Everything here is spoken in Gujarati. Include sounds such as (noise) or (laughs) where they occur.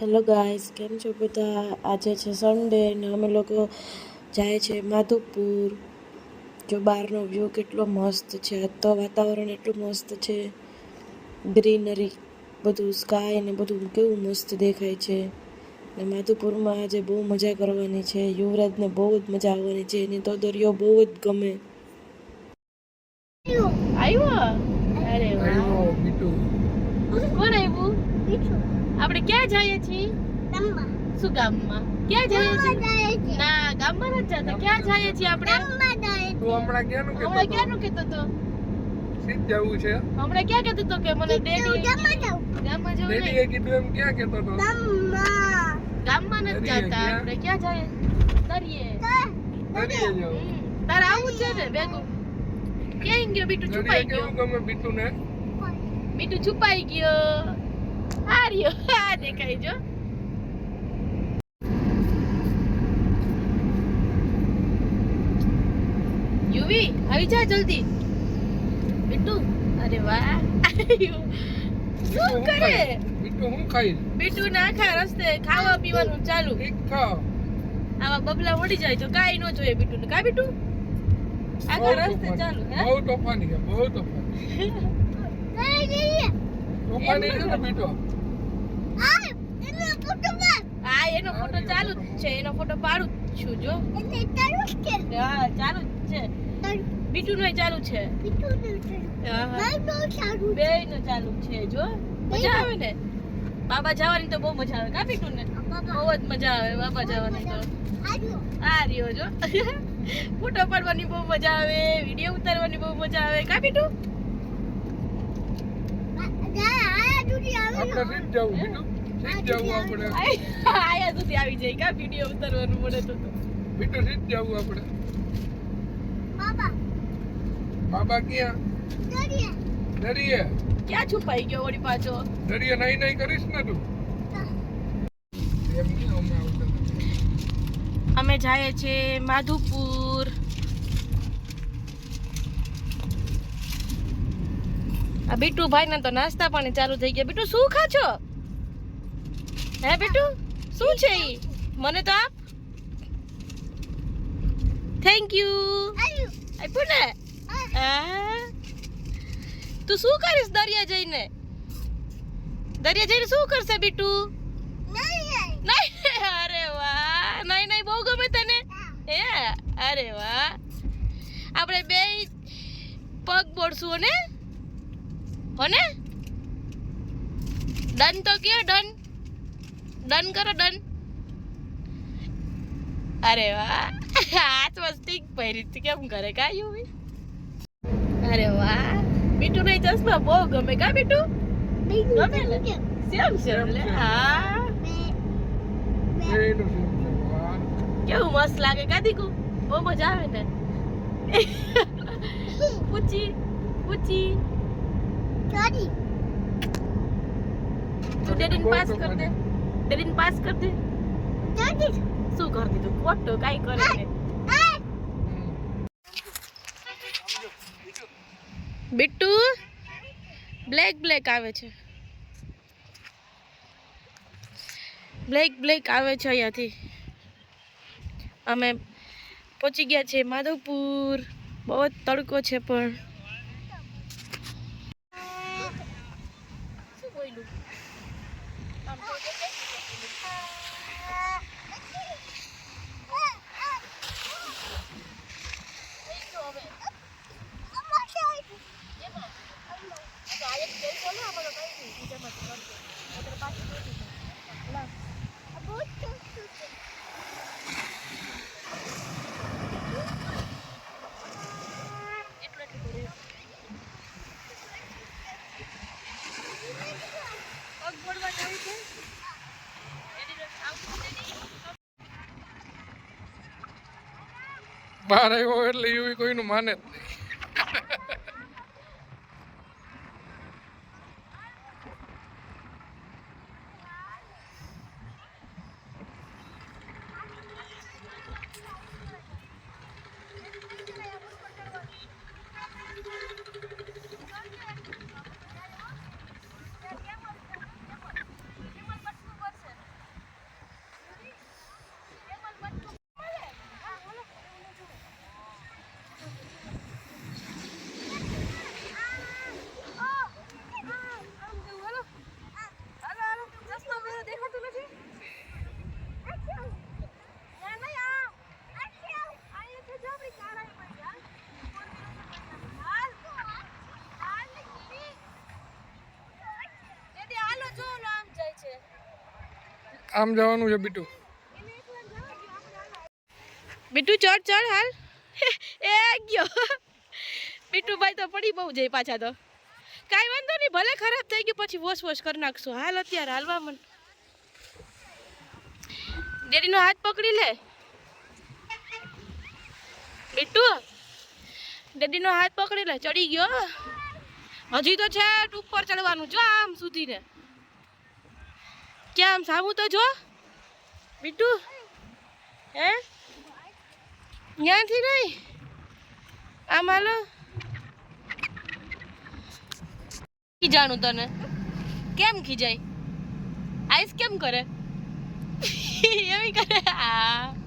હેલો ગાઈસ કેમ છો બધા? આજે છે સન્ડે ને અમે લોકો જાય છે માધુપુર. જો બહારનો વ્યૂ કેટલો મસ્ત છે. આજ તો વાતાવરણ એટલું મસ્ત છે. ગ્રીનરી બધું સ્કાય ને બધું કેવું મસ્ત દેખાય છે. ને માધુપુરમાં આજે બહુ મજા કરવાની છે. યુવરાજને બહુ જ મજા આવવાની છે. એની તો દરિયો બહુ જ ગમે. આવ્યો અરે વાહ. કોણ આવ્યું આપણે ક્યાં જઈએ છીએ? શું ગામમાં? ક્યાં જઈએ છીએ? ના ગામમાં નથી જતા. ક્યાં જઈએ છીએ આપણે? તું હમણાં ક્યાંનું કહેતો હમણાં? ક્યાંનું કહેતો તો? સીધ જવું છે? હમણાં ક્યાં કહેતો તો કે મને ડેડી ગામમાં જવું. નહીં ડેડીએ કીધું એમ ક્યાં કહેતો હતો ગામમાં. નથી દરિયે જતા. આપણે ક્યાં જઈએ? તરીએ તરીએ જવું. તારે આવું છે ને ભેગું? ક્યાં ગયો? બીટુ છુપાઈ કેવું ગયો ગમે બીટુને? બીટુ છુપાઈ ગયો. આ રહ્યો આ દેખાય જો યુવી આવી જા જલ્દી બીટુ અરે વાહ શું કરે ખાય? હું ખાઈ બીટુ ના આખા રસ્તે ખાવા પીવાનું ચાલુ એક ખાઓ આવા બબલા ઉડી જાય તો કાઈ ન જોઈએ બિટુ ને કા બીટુ આખા રસ્તે. ચાલુ હે બહુ તોફાની બહુ તોફાની કઈ બીટો હા, એનો ફોટો ચાલુ જ છે. એનો ફોટો પાડું જ છું, જો. ચાલુ જ છે. બીટુ નો ચાલુ છે. બે નો ચાલુ છે, જો. મજા આવે ને? બાબા જવાની તો બહુ મજા આવે. કા બીટુ ને બહુ જ મજા આવે બાબા જવાની તો. આ રહ્યો, જો. (laughs) ફોટો પાડવાની બહુ મજા આવે, વીડિયો ઉતારવાની બહુ મજા આવે. કા બીટુ? આપણે સીધ જવું બીટુ સીધ જવું આપણે. આયા સુધી આવી જાય કા? વિડિયો ઉતારવાનું પડે તો તો. બીટુ સીધ જવું આપણે. બાબા. ક્યાં? દરિયે. ક્યાં છુપાઈ ગયો વળી પાછો? દરિયે નહીં નહીં કરીશ ને તું. અમે જઈએ છીએ માધુપુર. આ બીટુ ભાઈ ને તો નાસ્તા પાણી ચાલુ થઈ ગયા. બીટુ શું ખા છો હે બીટુ? શું છે ઈ? મને તો આપ. થેન્ક યુ આપ્યું ને? તું શું કરીશ દરિયા જઈને? દરિયા જઈને શું કરશે બીટુ? નહીં. અરે વાહ. નહીં નહીં બહુ ગમે તને? હે. અરે વાહ. આપણે બે પગ બોડશું ને હોને? ડન તો કયો ડન? ડન કરો ડન. અરે વાહ હાથમાં સ્ટીક પહેરી હતી કેમ કરે કા યુવી અરે વાહ બીટુ નહીં ચશ્મા બહુ ગમે કા બીટુ ગમે ને? સેમ સેમ લે? હા. કેવું મસ્ત લાગે કા દીકુ? બહુ મજા આવે ને. (laughs) પૂછી પૂછી. તું ડેડીને પાસ કર દે. ડેડીને પાસ કર દે. શું કર દીધું? ખોટું કાઈ કરે છે? બિટ્ટુ બ્લેક બ્લેક આવે છે. બ્લેક બ્લેક આવે છે અહીંયાથી. અમે પહોંચી ગયા છે માધવપુર. બહુ જ તડકો છે પણ. Um, okay. Hi. બહાર આવ્યો એટલે એવું કોઈનું માને જ નહીં. આમ જવાનું છે બીટુ. બીટુ, ચડ ચડ, હાલ. (laughs) એ ગયો. બીટુભાઈ તો પડી બહુ જાય પાછા તો. કાંઈ વાંધો નહીં, ભલે ખરાબ થઈ ગયું, પછી વોશ વોશ કરી નાખશું. હાલ અત્યારે હાલવા મન. ડેડીનો હાથ પકડી લે. બીટુ, ડેડીનો હાથ પકડી લે. ચડી ગયો. હજી તો છે ઉપર ચડવાનું, જો આમ સુધી ને ક્યાં સાબુ તો જો? બીટુ હે? ત્યાંથી નહીં? આમ હાલો. ખીજાણું તને? કેમ ખીજાય? આઈસ કેમ કરે? (laughs) એવી કરે. આ.